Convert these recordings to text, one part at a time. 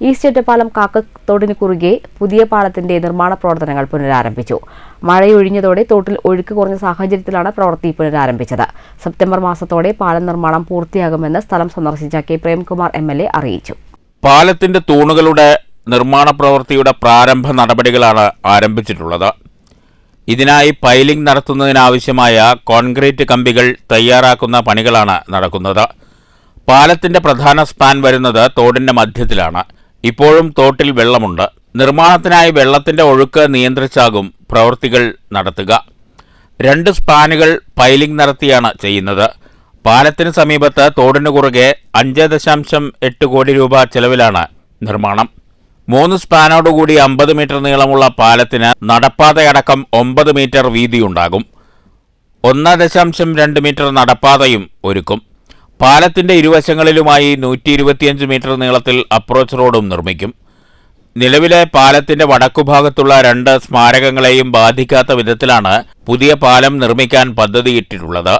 East Ottapalam കാക്കത്തോടിന് കുറുകെ പുതിയ പാലത്തിന്റെ നിർമ്മാണ പ്രവർത്തനങ്ങൾ പുനരാരംഭിച്ചു. മഴയൊഴിഞ്ഞതോടെ തോട്ടിൽ ഒഴുക്ക് കുറഞ്ഞ സാഹചര്യത്തിലാണ് പ്രവൃത്തി പുനരാരംഭിച്ചത്. സെപ്റ്റംബർ മാസത്തോടെ പാലം നിർമ്മാണം പൂർത്തിയാകുമെന്ന് സ്ഥലം സന്ദർശിച്ച കെ. പ്രേംകുമാർ എ അറിയിച്ചു. പാലത്തിന്റെ തൂണുകളുടെ നിർമ്മാണ പ്രവൃത്തിയുടെ പ്രാരംഭ നടപടികളാണ് ആരംഭിച്ചിട്ടുള്ളത്. ഇതിനായി പൈലിംഗ് നടത്തുന്നതിനാവശ്യമായ കോൺക്രീറ്റ് കമ്പികൾ തയ്യാറാക്കുന്ന പണികളാണ് നടക്കുന്നത്. പാലത്തിന്റെ പ്രധാന സ്പാൻ വരുന്നത് തോടിന്റെ മധ്യത്തിലാണ്. ഇപ്പോഴും തോട്ടിൽ വെള്ളമുണ്ട്. നിർമ്മാണത്തിനായി വെള്ളത്തിന്റെ ഒഴുക്ക് നിയന്ത്രിച്ചാകും പ്രവൃത്തികൾ നടത്തുക. രണ്ട് സ്പാനുകൾ പൈലിംഗ് നടത്തിയാണ് ചെയ്യുന്നത്. പാലത്തിന് സമീപത്ത് തോടിനു കുറുകെ അഞ്ച് ദശാംശം എട്ട് കോടി രൂപ ചെലവിലാണ് നിർമ്മാണം. മൂന്ന് സ്പാനോടുകൂടി അമ്പത് മീറ്റർ നീളമുള്ള പാലത്തിന് നടപ്പാതയടക്കം ഒമ്പത് മീറ്റർ വീതിയുണ്ടാകും. ഒന്ന് ദശാംശം രണ്ട് മീറ്റർ നടപ്പാതയും ഒരുക്കും. പാലത്തിന്റെ ഇരുവശങ്ങളിലുമായി നൂറ്റി ഇരുപത്തിയഞ്ച് മീറ്റർ നീളത്തിൽ അപ്രോച്ച് റോഡും നിർമ്മിക്കും. നിലവിലെ പാലത്തിന്റെ വടക്കുഭാഗത്തുള്ള രണ്ട് സ്മാരകങ്ങളെയും ബാധിക്കാത്ത വിധത്തിലാണ് പുതിയ പാലം നിർമ്മിക്കാൻ പദ്ധതിയിട്ടിട്ടുള്ളത്.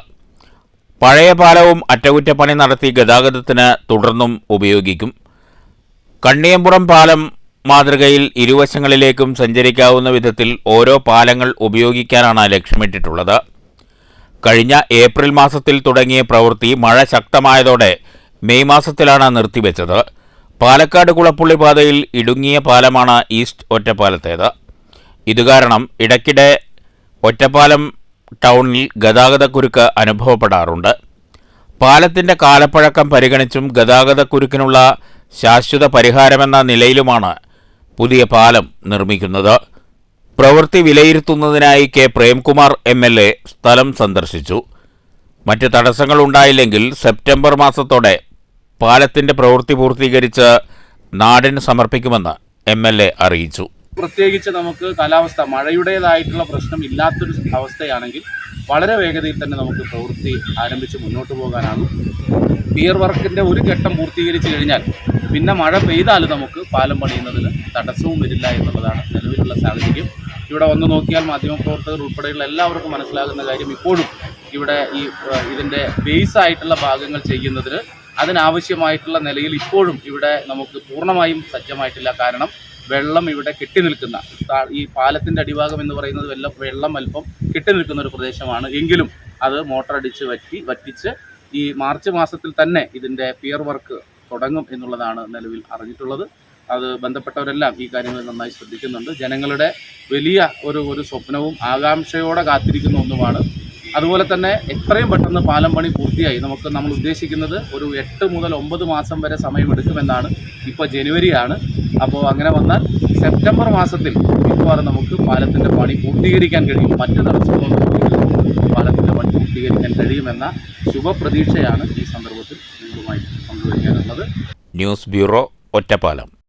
പഴയ പാലവും അറ്റകുറ്റപ്പണി നടത്തി ഗതാഗതത്തിന് തുടർന്നും ഉപയോഗിക്കും. കണ്ണിയമ്പുറം പാലം മാതൃകയിൽ ഇരുവശങ്ങളിലേക്കും സഞ്ചരിക്കാവുന്ന വിധത്തിൽ ഓരോ പാലങ്ങൾ ഉപയോഗിക്കാനാണ് ലക്ഷ്യമിട്ടിട്ടുള്ളത്. കഴിഞ്ഞ ഏപ്രിൽ മാസത്തിൽ തുടങ്ങിയ പ്രവൃത്തി മഴ ശക്തമായതോടെ മെയ് മാസത്തിലാണ് നിർത്തിവെച്ചത്. പാലക്കാട് കുളപ്പുള്ളി പാതയിൽ ഇടുങ്ങിയ പാലമാണ് ഈസ്റ്റ് ഒറ്റപ്പാലത്തേത്. ഇതുകാരണം ഇടയ്ക്കിടെ ഒറ്റപ്പാലം ടൗണിൽ ഗതാഗതക്കുരുക്ക് അനുഭവപ്പെടാറുണ്ട്. പാലത്തിന്റെ കാലപ്പഴക്കം പരിഗണിച്ചും ഗതാഗതക്കുരുക്കിനുള്ള ശാശ്വത പരിഹാരമെന്ന നിലയിലുമാണ് പുതിയ പാലം നിർമ്മിക്കുന്നത്. പ്രവൃത്തി വിലയിരുത്തുന്നതിനായി K. Premkumar M. L. A. സ്ഥലം സന്ദർശിച്ചു. മറ്റ് തടസ്സങ്ങൾ ഉണ്ടായില്ലെങ്കിൽ സെപ്റ്റംബർ മാസത്തോടെ പാലത്തിന്റെ പ്രവൃത്തി പൂർത്തീകരിച്ച് നാടിന് സമർപ്പിക്കുമെന്ന് എം. എൽ. എ. അറിയിച്ചു. പ്രത്യേകിച്ച് നമുക്ക് കാലാവസ്ഥ മഴയുടേതായിട്ടുള്ള പ്രശ്നം ഇല്ലാത്തൊരു അവസ്ഥയാണെങ്കിൽ വളരെ വേഗതയിൽ തന്നെ നമുക്ക് പ്രവൃത്തി ആരംഭിച്ച് മുന്നോട്ട് പോകാനാണ്. പിയർ വർക്കിന്റെ ഒരു ഘട്ടം പൂർത്തീകരിച്ച് കഴിഞ്ഞാൽ പിന്നെ മഴ പെയ്താൽ നമുക്ക് പാലം പണിയുന്നതിന് തടസ്സവും വരില്ല എന്നുള്ളതാണ് നിലവിലുള്ള സാഹചര്യം. ഇവിടെ വന്ന് നോക്കിയാൽ മാധ്യമപ്രവർത്തകർ ഉൾപ്പെടെയുള്ള എല്ലാവർക്കും മനസ്സിലാകുന്ന കാര്യം ഇപ്പോഴും ഇവിടെ ഈ ഇതിന്റെ ബേസ് ആയിട്ടുള്ള ഭാഗങ്ങൾ ചെയ്യുന്നതിന് അതിനാവശ്യമായിട്ടുള്ള നിലയിൽ ഇപ്പോഴും ഇവിടെ നമുക്ക് പൂർണമായും സജ്ജമായിട്ടില്ല. കാരണം വെള്ളം ഇവിടെ കെട്ടി നിൽക്കുന്ന ഈ പാലത്തിന്റെ അടിഭാഗം എന്ന് പറയുന്നത് വെള്ളം വെള്ളം അല്പം കെട്ടി നിൽക്കുന്ന ഒരു പ്രദേശമാണ്. എങ്കിലും അത് മോട്ടറടിച്ച് വറ്റി വറ്റിച്ച് ഈ മാർച്ച് മാസത്തിൽ തന്നെ ഇതിന്റെ പിയർ വർക്ക് തുടങ്ങും എന്നുള്ളതാണ് നിലവിൽ അറിഞ്ഞിട്ടുള്ളത്. അത് ബന്ധപ്പെട്ടവരെല്ലാം ഈ കാര്യങ്ങൾ നന്നായി ശ്രദ്ധിക്കുന്നുണ്ട്. ജനങ്ങളുടെ വലിയ ഒരു ഒരു സ്വപ്നവും ആകാംക്ഷയോടെ കാത്തിരിക്കുന്ന ഒന്നുമാണ്. അതുപോലെ തന്നെ എത്രയും പെട്ടെന്ന് പാലം പണി പൂർത്തിയായി. നമുക്ക് നമ്മൾ ഉദ്ദേശിക്കുന്നത് ഒരു എട്ട് മുതൽ ഒമ്പത് മാസം വരെ സമയമെടുക്കുമെന്നാണ്. ഇപ്പോൾ ജനുവരിയാണ്. അപ്പോൾ അങ്ങനെ വന്നാൽ സെപ്റ്റംബർ മാസത്തിൽ മിക്കവാറും നമുക്ക് പാലത്തിന്റെ പണി പൂർത്തീകരിക്കാൻ കഴിയും. മറ്റ് തടസ്സങ്ങളൊന്നും പാലത്തിന്റെ പണി പൂർത്തീകരിക്കാൻ കഴിയുമെന്ന ശുഭപ്രതീക്ഷയാണ് ഈ സന്ദർഭത്തിൽ നിങ്ങളുമായി പങ്കുവയ്ക്കാനുള്ളത്. News bureau Ottapalam.